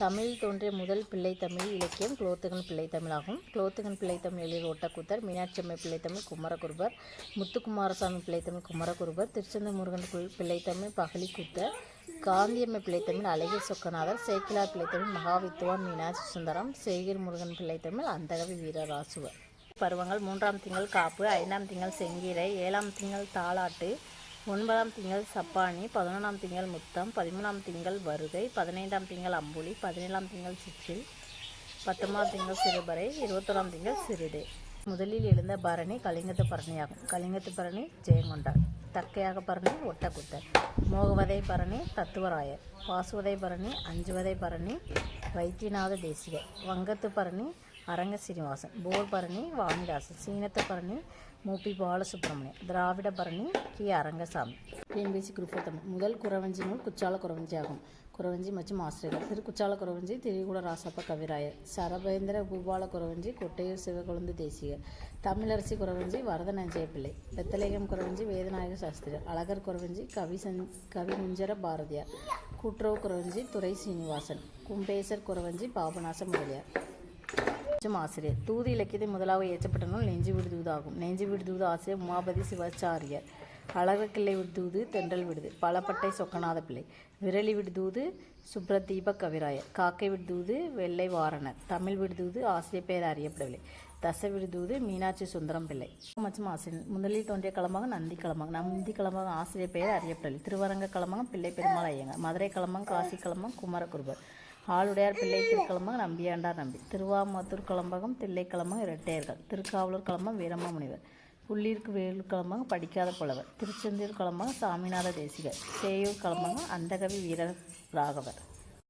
தமிழ் தோன்றிய முதல் பிள்ளைத்தமிழ் இலக்கியம் குலோத்துகன் பிள்ளைத்தமிழாகும் குலோத்துகன் பிள்ளைத்தமிழ் எழுதிய ஒட்டக்கூத்தர் மீனாட்சியம்மை பிள்ளைத்தமிழ் குமரகுருபர் முத்துக்குமாரசாமி பிள்ளைத்தமிழ் குமரகுருபர் திருச்செந்தூர் முருகன் பிள்- பிள்ளைத்தமிழ் பகலிக்கூத்தர் காந்தியம்மை பிள்ளைத்தமிழ் அழகிய சொக்கநாதர் சேக்கிலார் பிள்ளைத்தமிழ் மகாவித்துவான் மீனாட்சி சுந்தரம் சேகர் முருகன் பிள்ளைத்தமிழ் அந்தகவி வீரராசுவர் பருவங்கள் மூன்றாம் திங்கள் காப்பு ஐந்தாம் திங்கள் செங்கீரை ஏழாம் திங்கள் தாளாட்டு ஒன்பதாம் திங்கள் சப்பானி பதினொன்றாம் திங்கள் முத்தம் பதிமூணாம் திங்கள் வருகை பதினைந்தாம் திங்கள் அம்புலி பதினேழாம் திங்கள் சிற்றில் பத்தொன்பதாம் திங்கள் சிறுபறை இருபத்தொராம் திங்கள் சிறுதே முதலில் எழுந்த பரணி கலிங்கத்து பரணியாகும். கலிங்கத்து பரணி ஜெயங்கொண்டார் தக்கையாக பரணி ஒட்டக்குத்தர் மோகவதை பரணி தத்துவராயர். பாசுவதை பரணி அஞ்சுவதை பரணி வைத்தியநாத தேசிகர் வங்கத்து பரணி அரங்க சீனிவாசன் போர் பரணி வாணிதாசன் சீனத்து பரணி மூப்பி பாலசுப்ரமணியம் திராவிட பரணி கி. அரங்கசாமி. டிஎன்பிசி குரூப் தமிழ் முதல் குறவஞ்சி நூல் குச்சால குறவஞ்சி ஆகும். குறவஞ்சி மற்றும் ஆசிரியர்கள். திரு குச்சால குறவஞ்சி திரிகுட ராசப்ப கவிராயர். சரபேந்திர பூபால குறவஞ்சி கொட்டையூர் சிவகுழந்து தேசிகர். தமிழரசி குறவஞ்சி வரதநஞ்சய பிள்ளை. பெத்தலேகம் குறவஞ்சி வேதநாயக சாஸ்திரி அழகர் குறவஞ்சி கவி சஞ் கவி பாரதியார். கூட்டுறவு குறவஞ்சி துரை சீனிவாசன். கும்பேசர் குறவஞ்சி பாபநாச முதலியார். மற்றும் ஆசிரியர் தூது இலக்கியத்தை முதலாக இயற்றப்பட்ட நூல் நெஞ்சு விடுதூது ஆகும் நெஞ்சு விடுதூது ஆசிரியர் உமாபதி சிவாச்சாரியர். அழகக்கிள்ளை விடுதூது தென்றல் விடுது. பலப்பட்டை சொக்கநாத பிள்ளை. விரலி விடுதூது சுப்ரதீப கவிராயர். காக்கை விடுதூது வெள்ளை வாரணர். தமிழ் விடுதூது ஆசிரியர் பெயர் அறியப்படவில்லை. தச விடுதூது மீனாட்சி சுந்தரம் பிள்ளை. மற்றும் ஆசிரியர். முதலில் தோன்றிய களமாக நந்தி களமாக. நந்தி களமாக ஆசிரியர் பெயர் அறியப்படவில்லை. திருவரங்க களமாக பிள்ளை பெருமாள் ஐயங்க மதுரை களமாக காசி களமாக குமரகுருபர். ஆளுடையார் பிள்ளை திருக்களம்பம் நம்பியாண்டார் நம்பி. திருவாமத்தூர் களம்பகம் தில்லை இரட்டையர்கள். திருக்காவலூர் களம்பம் வீரமா முனிவர் புள்ளீர்க்கு வேலூர் களம்பகம் படிக்காத புலவர். திருச்செந்தூர் களம்பகம் சாமிநாத தேசிகர். சேயூர் களம்பகம் அந்தகவி வீர ராகவர்